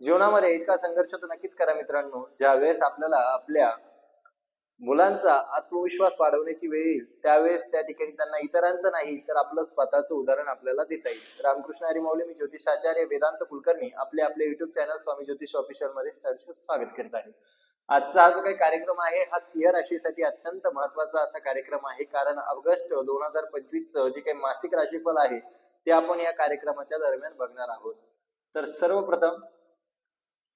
जीवनामध्ये इतका संघर्ष तर नक्कीच करा मित्रांनो. ज्या वेळेस आपल्याला आपल्या मुलांचा आत्मविश्वास वाढवण्याची वेळ येईल त्यावेळेस त्या ठिकाणी त्यांना इतरांचं नाही तर आपलं स्वतःचं उदाहरण आपल्याला देता येईल. रामकृष्ण हरी माऊली मी ज्योतिषाचार्य वेदांत कुलकर्णी आपले आपले युट्यूब चॅनल स्वामी ज्योतिष ऑफिशियलमध्ये सहर्ष स्वागत करीत आहे. आजचा हा जो काही कार्यक्रम आहे हा सिंह राशीसाठी अत्यंत महत्त्वाचा असा कार्यक्रम आहे. कारण ऑगस्ट दोन हजार पंचवीस च जे काही मासिक राशीफल आहे ते आपण या कार्यक्रमाच्या दरम्यान बघणार आहोत. तर सर्वप्रथम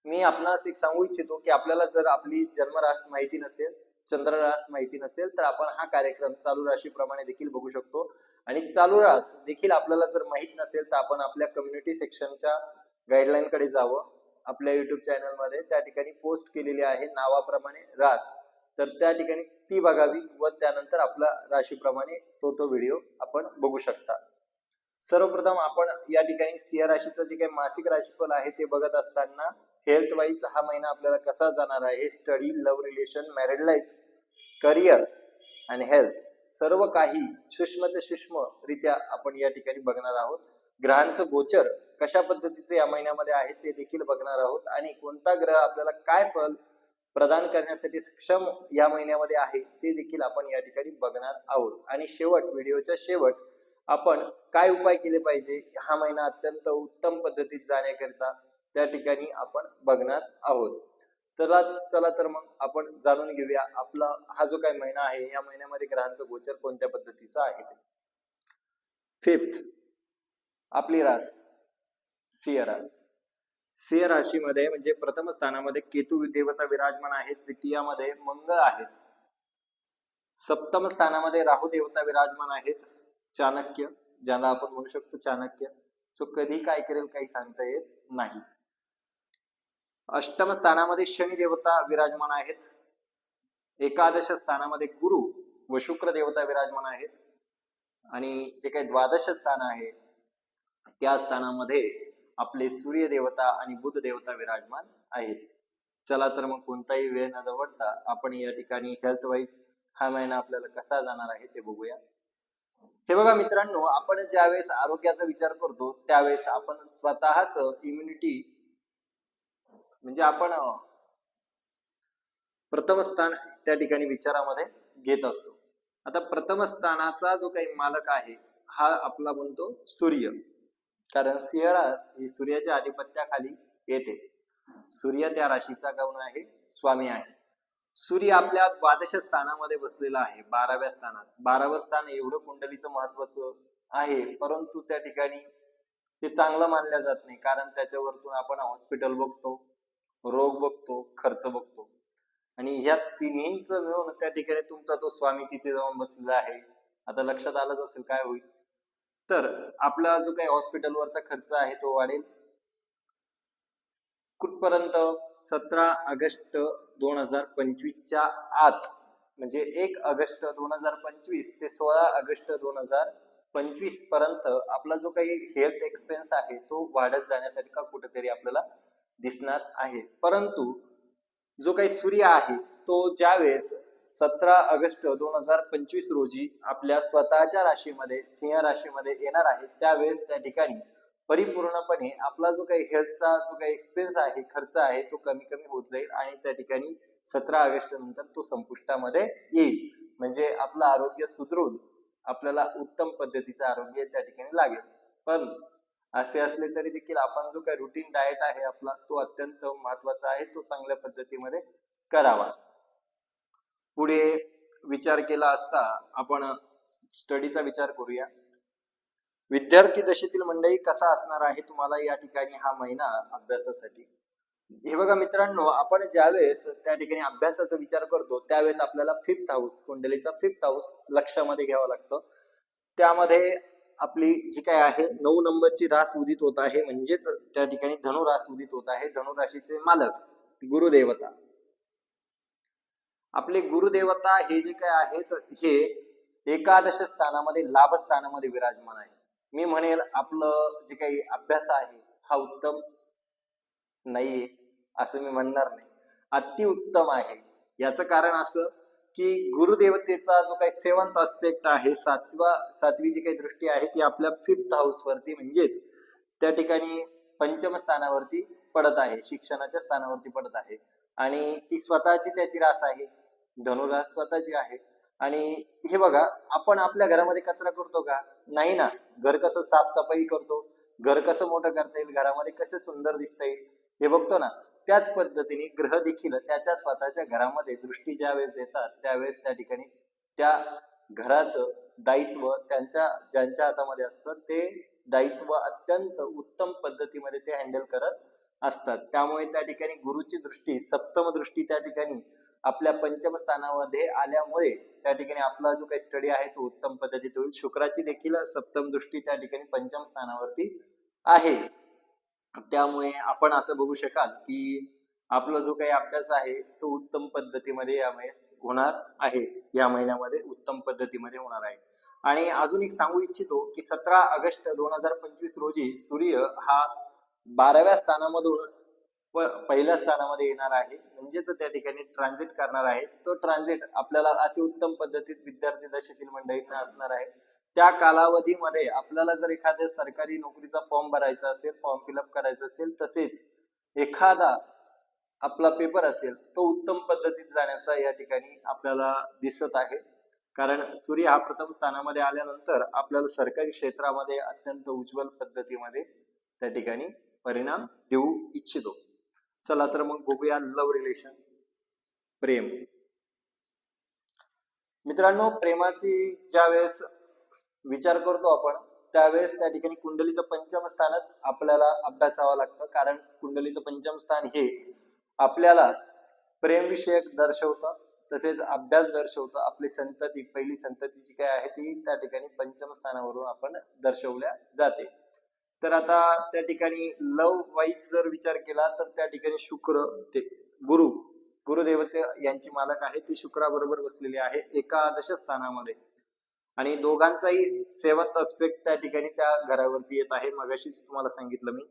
मी आपणास एक सांगू इच्छितो की आपल्याला जर आपली जन्मरास माहिती नसेल चंद्ररास माहिती नसेल तर आपण हा कार्यक्रम चालू राशीप्रमाणे देखील बघू शकतो. आणि चालू रास देखील आपल्याला जर माहीत नसेल तर आपण आपल्या कम्युनिटी सेक्शनच्या गाईडलाईन कडे जावं. आपल्या युट्यूब चॅनलमध्ये त्या ठिकाणी पोस्ट केलेली आहे नावाप्रमाणे रास. तर त्या ठिकाणी ती बघावी व त्यानंतर आपला राशीप्रमाणे तो तो व्हिडिओ आपण बघू शकता. सर्वप्रथम आपण या ठिकाणी सिंह राशीचं जे काही मासिक राशीफल आहे ते बघत असताना हेल्थ वाईज हा महिना आपल्याला कसा जाणार आहे? Study love relation married life career आणि हेल्थ सर्व काही सूक्ष्म ते सूक्ष्म रित्या आपण या ठिकाणी बघणार आहोत. ग्रहांचं गोचर कशा पद्धतीचे या महिन्यामध्ये आहे ते देखील बघणार आहोत. आणि कोणता ग्रह आपल्याला काय फल प्रदान करण्यासाठी सक्षम या महिन्यामध्ये आहे ते देखील आपण या ठिकाणी बघणार आहोत. आणि शेवट व्हिडिओच्या शेवट आपण काय उपाय केले पाहिजे? हा महिना अत्यंत उत्तम पद्धतीत जाण्याकरिता त्या ठिकाणी आपण बघणार आहोत. तर चला तर मग आपण जाणून घेऊया आपला हा जो काही महिना आहे या महिन्यामध्ये ग्रहांचं गोचर कोणत्या पद्धतीचा आहे फिफ्थ आपली रास सिंह रास. सिंह राशीमध्ये म्हणजे प्रथम स्थानामध्ये केतू देवता विराजमान आहेत द्वितीयामध्ये मंगळ आहेत. सप्तम स्थानामध्ये राहू देवता विराजमान आहेत चाणक्य ज्याला आपण म्हणू शकतो चाणक्य. सो कधी काय करेल काही सांगता येत नाही. अष्टम स्थानामध्ये शनी देवता विराजमान आहेत. एकादश स्थानामध्ये गुरु व शुक्र देवता विराजमान आहेत. आणि जे काही द्वादश स्थान आहे त्या स्थानामध्ये आपले सूर्य देवता आणि बुध देवता विराजमान आहेत. चला तर मग कोणताही वेळ न दवडता आपण या ठिकाणी हेल्थ वाईज हा महिना आपल्याला कसा जाणार आहे ते बघूया. हे बघा मित्रांनो आपण ज्यावेळेस आरोग्याचा विचार करतो त्यावेळेस आपण स्वतःच इम्युनिटी म्हणजे आपण प्रथम स्थान त्या ठिकाणी विचारामध्ये घेत असतो. आता प्रथम स्थानाचा जो काही मालक आहे हा आपला म्हणतो सूर्य. कारण सिंह रास ही सूर्याच्या आधिपत्याखाली येते. सूर्य त्या राशीचा गौण आहे स्वामी आहे. सूर्य आपल्या द्वादश स्थानामध्ये बसलेला आहे बाराव्या स्थानात. बारावं स्थान एवढं कुंडलीचं महत्वाचं आहे परंतु त्या ठिकाणी ते चांगलं मानलं जात नाही कारण त्याच्यावरतून आपण हॉस्पिटल बघतो रोग बघतो खर्च बघतो. आणि ह्या तिन्हीच मिळून त्या ठिकाणी तुमचा तो स्वामी तिथे जाऊन बसलेला आहे. आता लक्षात आलंच असेल काय होईल? तर आपला जो काही हॉस्पिटलवरचा खर्च आहे तो वाढेल. कुठपर्यंत सतरा ऑगस्ट दोन हजार पंचवीसच्या आत म्हणजे एक ऑगस्ट दोन हजार पंचवीस ते सोळा ऑगस्ट दोन हजार पंचवीसपर्यंत आपला जो काही हेल्थ एक्सपेन्स आहे तो वाढत जाण्यासाठी का कुठेतरी आपल्याला दिसणार आहे. परंतु जो काही सूर्य आहे तो ज्यावेळेस सतरा ऑगस्ट दोन हजार पंचवीस रोजी आपल्या स्वतःच्या राशीमध्ये सिंह राशीमध्ये येणार आहे त्यावेळेस त्या ठिकाणी परिपूर्णपणे आपला जो काही हेल्थचा जो काही एक्सपेन्स आहे खर्च आहे तो कमी कमी होत जाईल आणि त्या ठिकाणी सतरा ऑगस्ट नंतर तो संपुष्टामध्ये येईल. म्हणजे आपलं आरोग्य सुधरून आपल्याला उत्तम पद्धतीचं आरोग्य त्या ठिकाणी लागेल. पण असे असले तरी देखील आपण जो काही रुटीन डाएट आहे आपला तो अत्यंत महत्त्वाचा आहे तो चांगल्या पद्धतीमध्ये करावा. पुढे विचार केला असता आपण स्टडीचा विचार करूया. विद्यार्थी दशेतील मंडळी कसा असणार आहे तुम्हाला या ठिकाणी हा महिना अभ्यासासाठी? हे बघा मित्रांनो आपण ज्यावेळेस त्या ठिकाणी अभ्यासाचा विचार करतो त्यावेळेस आपल्याला फिफ्थ हाऊस कुंडलीचा फिफ्थ हाऊस लक्षामध्ये घ्यावा लागतो. त्यामध्ये आपली जी काय आहे नऊ नंबरची रास उदित होत आहे म्हणजेच त्या ठिकाणी धनुरास उदित होत आहे. धनुराशीचे मालक गुरुदेवता. आपले गुरुदेवता हे जे काय आहेत हे एकादश स्थानामध्ये लाभ स्थानामध्ये विराजमान आहे मी म्हणेल आपलं जे काही अभ्यास आहे हा उत्तम नाहीये असं मी म्हणणार नाही. अतिउत्तम आहे. याचं कारण असं की गुरुदेवतेचा जो काही सेवंत अस्पेक्ट आहे सातवा सातवी जी काही दृष्टी आहे ती आपल्या फिफ्थ हाऊस वरती म्हणजेच त्या ठिकाणी पंचम स्थानावरती पडत आहे शिक्षणाच्या स्थानावरती पडत आहे. आणि ती स्वतःची त्याची रास आहे. धनुरास स्वतःची आहे. आणि हे बघा आपण आपल्या घरामध्ये कचरा करतो का? नाही ना. घर कसं साफसफाई करतो? घर कसं मोठं करता येईल? घरामध्ये कसं सुंदर दिसता येईल? हे बघतो ना. त्याच पद्धतीने ग्रह देखील त्याच्या स्वतःच्या घरामध्ये दृष्टी ज्या वेळेस देतात त्यावेळेस त्या ठिकाणी त्या घराचं दायित्व त्यांच्या ज्यांच्या हातामध्ये असतं ते दायित्व अत्यंत उत्तम पद्धतीमध्ये ते हँडल करत असतात. त्यामुळे त्या ठिकाणी गुरुची दृष्टी सप्तम दृष्टी त्या ठिकाणी आपल्या पंचम स्थानामध्ये आल्यामुळे त्या ठिकाणी आपला जो काही स्टडी आहे तो उत्तम पद्धतीत होईल. शुक्राची देखील सप्तम दृष्टी त्या ठिकाणी पंचम स्थानावरती आहे. त्यामुळे आपण असं बघू शकाल की आपला जो काही अभ्यास आहे तो उत्तम पद्धतीमध्ये यावेळेस होणार आहे. या महिन्यामध्ये उत्तम पद्धतीमध्ये होणार आहे. आणि अजून एक सांगू इच्छितो की सतरा ऑगस्ट दोन हजार पंचवीस रोजी सूर्य हा बाराव्या स्थानामधून प- पहिल्या स्थानामध्ये येणार आहे. म्हणजेच त्या ठिकाणी ट्रान्झिट करणार आहे. तो ट्रान्झिट आपल्याला अतिउत्तम पद्धतीत विद्यार्थी दशेतील मंडळींना असणार आहे. त्या कालावधीमध्ये आपल्याला जर एखाद्या सरकारी नोकरीचा फॉर्म भरायचा असेल फॉर्म फिलअप करायचा असेल तसेच एखादा आपला पेपर असेल तो उत्तम पद्धतीत जाण्याचा या ठिकाणी आपल्याला दिसत आहे. कारण सूर्य हा प्रथम स्थानामध्ये आल्यानंतर आपल्याला सरकारी क्षेत्रामध्ये अत्यंत उज्ज्वल पद्धतीमध्ये त्या ठिकाणी परिणाम देऊ इच्छितो. चला तर मग बघूया लव्ह रिलेशन प्रेम. मित्रांनो प्रेमाची ज्या वेळेस विचार करतो आपण त्यावेळेस त्या ठिकाणी कुंडलीचं पंचम स्थानच आपल्याला अभ्यासावं लागतं. कारण कुंडलीचं पंचम स्थान हे आपल्याला प्रेमविषयक दर्शवतं तसेच अभ्यास दर्शवतं. आपली संतती पहिली संतती जी काय आहे ती त्या ठिकाणी पंचम स्थानावरून आपण दर्शवल्या जाते. तर आता त्या ठिकाणी लव वाईज जर विचार केला तर त्या ठिकाणी शुक्र ते गुरु गुरुदेवते यांची मालक आहे. ती शुक्राबरोबर बसलेली आहे एकादश स्थानामध्ये आणि दोघांचाही सेवंत अस्पेक्ट त्या ठिकाणी त्या घरावरती येत आहे. मगाशीच तुम्हाला सांगितलं मी.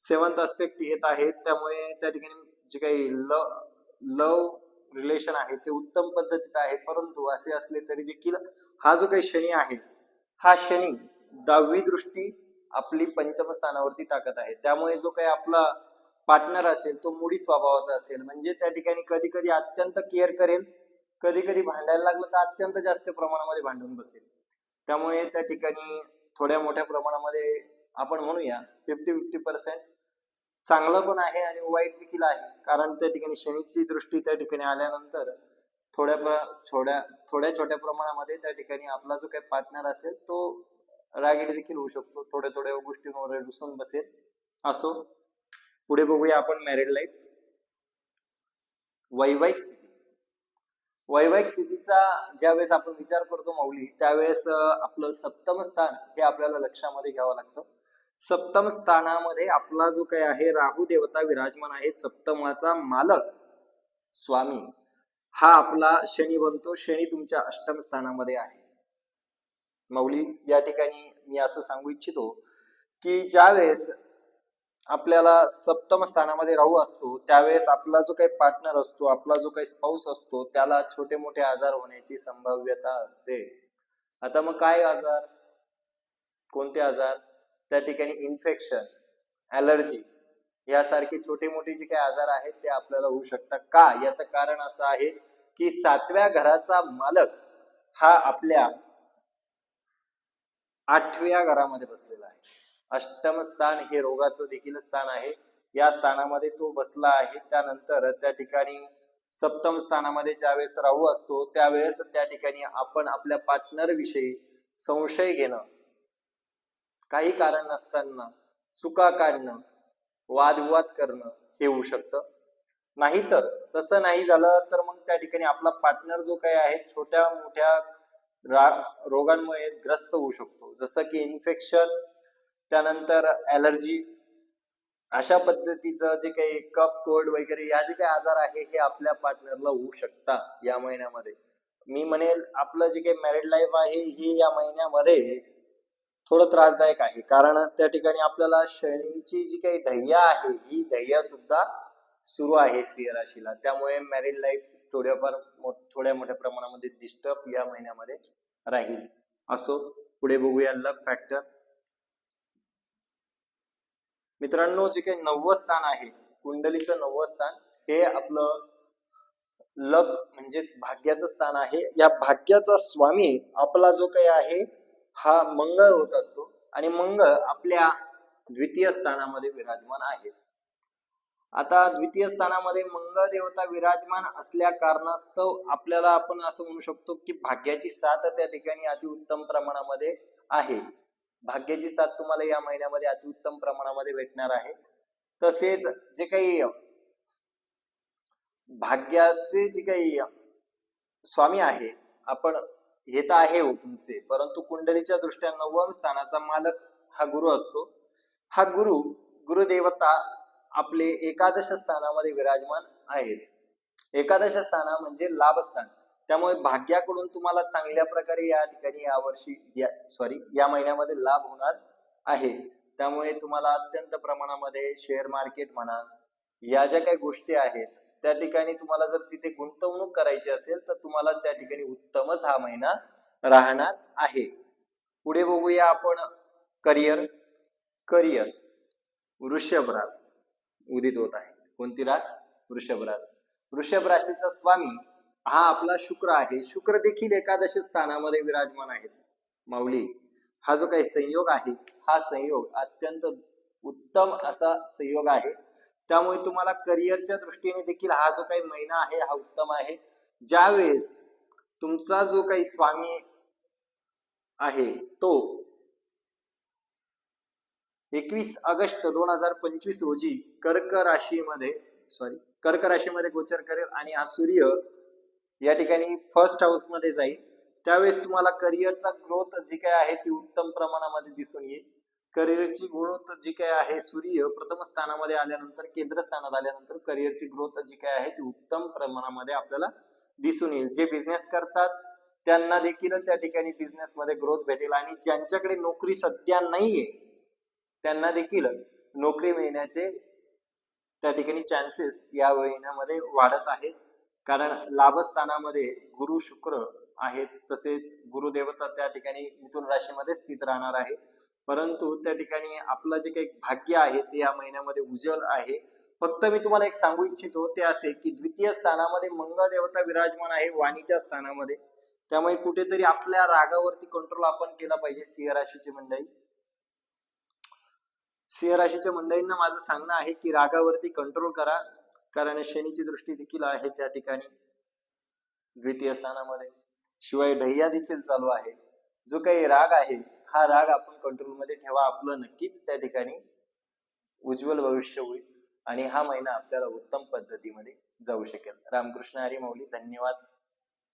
सेवंत अस्पेक्ट येत आहे. त्यामुळे त्या ठिकाणी जे काही लव लव रिलेशन आहे ते उत्तम पद्धतीत आहे. परंतु असे असले तरी देखील हा जो काही शनी आहे हा शनी दहावी दृष्टी आपली पंचम स्थानावरती टाकत आहे. त्यामुळे जो काही आपला पार्टनर असेल तो मुडी स्वभावाचा असेल. म्हणजे त्या ठिकाणी कधी कधी अत्यंत केअर करेल. कधी कधी भांडायला लागलं तर अत्यंत जास्त प्रमाणामध्ये भांडून बसेल. त्यामुळे त्या ठिकाणी थोड्या मोठ्या प्रमाणामध्ये आपण म्हणूया फिफ्टी फिफ्टी पर्सेंट चांगलं पण आहे आणि वाईट देखील आहे. कारण त्या ठिकाणी शनीची दृष्टी त्या ठिकाणी आल्यानंतर थोड्या प्र- थोड्या थोड्या छोट्या प्रमाणामध्ये त्या ठिकाणी आपला जो काही पार्टनर असेल तो रागीट देखील होऊ शकतो. थोड्या थोड्या गोष्टींवर रुसून बसेल. असो पुढे बघूया आपण मॅरिड लाईफ वैवाहिक स्थिती. वैवाहिक स्थितीचा ज्यावेळेस आपण विचार करतो माऊली त्यावेळेस आपलं सप्तम स्थान हे आपल्याला लक्षामध्ये घ्यावं लागतं. सप्तम स्थानामध्ये आपला जो काही आहे राहू देवता विराजमान आहे सप्तमाचा मालक स्वामी. हा आपला शनी बनतो. शनी तुमच्या अष्टम स्थानामध्ये आहे. मौली या ठिकाणी मी असं सांगू इच्छितो की ज्यावेळेस आपल्याला सप्तम स्थानामध्ये राहू असतो त्यावेळेस आपला जो काही पार्टनर असतो आपला जो काही स्पाऊस असतो त्याला छोटे मोठे आजार होण्याची संभाव्यता असते. आता मग काय आजार? कोणते आजार? त्या ठिकाणी इन्फेक्शन ॲलर्जी यासारखे छोटे मोठे जे काही आजार आहेत ते आपल्याला होऊ शकतात का? याचं कारण असं आहे की सातव्या घराचा मालक हा आपल्या आठव्या घरामध्ये बसलेला आहे. अष्टम स्थान हे रोगाचं देखील स्थान आहे. या स्थानामध्ये तो बसला आहे. त्यानंतर त्या ठिकाणी सप्तम स्थानामध्ये ज्यावेळेस राहू असतो त्यावेळेस त्या ठिकाणी आपण आपल्या पार्टनर विषयी संशय घेणं काही कारण नसताना चुका काढणं वादविवाद करणं हे होऊ शकतं. नाहीतर तसं नाही झालं तर मग त्या ठिकाणी आपला पार्टनर जो काही आहे छोट्या मोठ्या रोगांमुळे ग्रस्त होऊ शकतो. जसं की इन्फेक्शन त्यानंतर ॲलर्जी अशा पद्धतीचं जे काही कफ कोल्ड वगैरे या जे काही आजार आहे हे आपल्या पार्टनरला होऊ शकतात या महिन्यामध्ये. मी म्हणेल आपलं जे काही मॅरिड लाईफ आहे हे या महिन्यामध्ये थोडं त्रासदायक आहे. कारण त्या ठिकाणी आपल्याला शनीची जी काही ढय्या आहे ही ढय्या सुद्धा सुरू आहे सिंह राशीला. त्यामुळे मॅरिड लाईफ थोड्याफार थोड्या मोठ्या प्रमाणामध्ये डिस्टर्ब या महिन्यामध्ये राहील. असो पुढे बघूया लक फॅक्टर मित्रांनो जे काही नववं स्थान आहे कुंडलीचं नववं स्थान हे आपलं लक म्हणजेच भाग्याचं स्थान आहे. या भाग्याचा स्वामी आपला जो काही आहे हा मंगळ होत असतो आणि मंगळ आपल्या द्वितीय स्थानामध्ये विराजमान आहे. आता द्वितीय स्थानामध्ये मंगळ देवता विराजमान असल्या कारणास्तव आपल्याला आपण असं म्हणू शकतो की भाग्याची साथ त्या ठिकाणी अतिउत्तम प्रमाणामध्ये आहे. भाग्याची साथ तुम्हाला या महिन्यामध्ये अतिउत्तम प्रमाणामध्ये भेटणार आहे. तसेच जे काही भाग्याचे जे काही स्वामी आहे आपण हे तर आहे हो तुमचे परंतु कुंडलीच्या दृष्ट्या नवम स्थानाचा मालक हा गुरु असतो. हा गुरु गुरुदेवता आपले एकादश स्थानामध्ये विराजमान आहेत. एकादश स्थाना म्हणजे लाभस्थान. त्यामुळे भाग्याकडून तुम्हाला चांगल्या प्रकारे या ठिकाणी यावर्षी या सॉरी या महिन्यामध्ये लाभ होणार आहे. त्यामुळे तुम्हाला अत्यंत प्रमाणामध्ये शेअर मार्केट म्हणा या ज्या काही गोष्टी आहेत त्या ठिकाणी तुम्हाला जर तिथे गुंतवणूक करायची असेल तर तुम्हाला त्या ठिकाणी उत्तमच हा महिना राहणार आहे. पुढे बघूया आपण करिअर करिअर वृषभरास उदित होत आहे. कोणती रास? वृषभ रास. वृषभ राशीचा स्वामी हा आपला शुक्र आहे. शुक्र देखील एकादश स्थानामध्ये विराजमान आहेत. माऊली हा जो काही संयोग आहे हा संयोग अत्यंत उत्तम असा संयोग आहे. त्यामुळे तुम्हाला करिअरच्या दृष्टीने देखील हा जो काही महिना आहे हा उत्तम आहे. ज्यावेळेस तुमचा जो काही स्वामी आहे तो एकवीस ऑगस्ट दोन हजार पंचवीस रोजी कर्क राशीमध्ये सॉरी कर्क राशीमध्ये गोचर करेल आणि हा सूर्य या ठिकाणी फर्स्ट हाऊसमध्ये जाईल. त्यावेळेस तुम्हाला करिअरचा ग्रोथ जी काय आहे ती उत्तम प्रमाणामध्ये दिसून येईल. करिअरची ग्रोथ जी काय आहे सूर्य प्रथम स्थानामध्ये आल्यानंतर केंद्रस्थानात आल्यानंतर करिअरची ग्रोथ जी काय आहे ती उत्तम प्रमाणामध्ये आपल्याला दिसून येईल. जे बिझनेस करतात त्यांना देखील त्या ठिकाणी बिझनेसमध्ये ग्रोथ भेटेल आणि ज्यांच्याकडे नोकरी सध्या नाहीये त्यांना देखील नोकरी मिळण्याचे त्या ठिकाणी चान्सेस या महिन्यामध्ये वाढत आहेत. कारण लाभस्थानामध्ये गुरु शुक्र आहेत तसेच गुरुदेवता त्या ठिकाणी मिथुन राशीमध्ये स्थित राहणार आहे. परंतु त्या ठिकाणी आपलं जे काही भाग्य आहे ते या महिन्यामध्ये उज्ज्वल आहे. फक्त मी तुम्हाला एक सांगू इच्छितो ते असे की द्वितीय स्थानामध्ये मंगळ देवता विराजमान आहे वाणीच्या स्थानामध्ये. त्यामुळे कुठेतरी आपल्या रागावरती कंट्रोल आपण केला पाहिजे सिंह राशीची मंडळी. सिंह राशीच्या मंडळींना माझं सांगणं आहे की रागावरती कंट्रोल करा. कारण शनीची दृष्टी देखील आहे त्या ठिकाणी. द्वितीय स्थानामध्ये. शिवाय ढैया देखील चालू आहे. जो काही राग आहे हा राग आपण कंट्रोलमध्ये ठेवा. आपलं नक्कीच त्या ठिकाणी उज्ज्वल भविष्य होईल. आणि हा महिना आपल्याला उत्तम पद्धतीमध्ये जाऊ शकेल. रामकृष्ण हरी मौली धन्यवाद.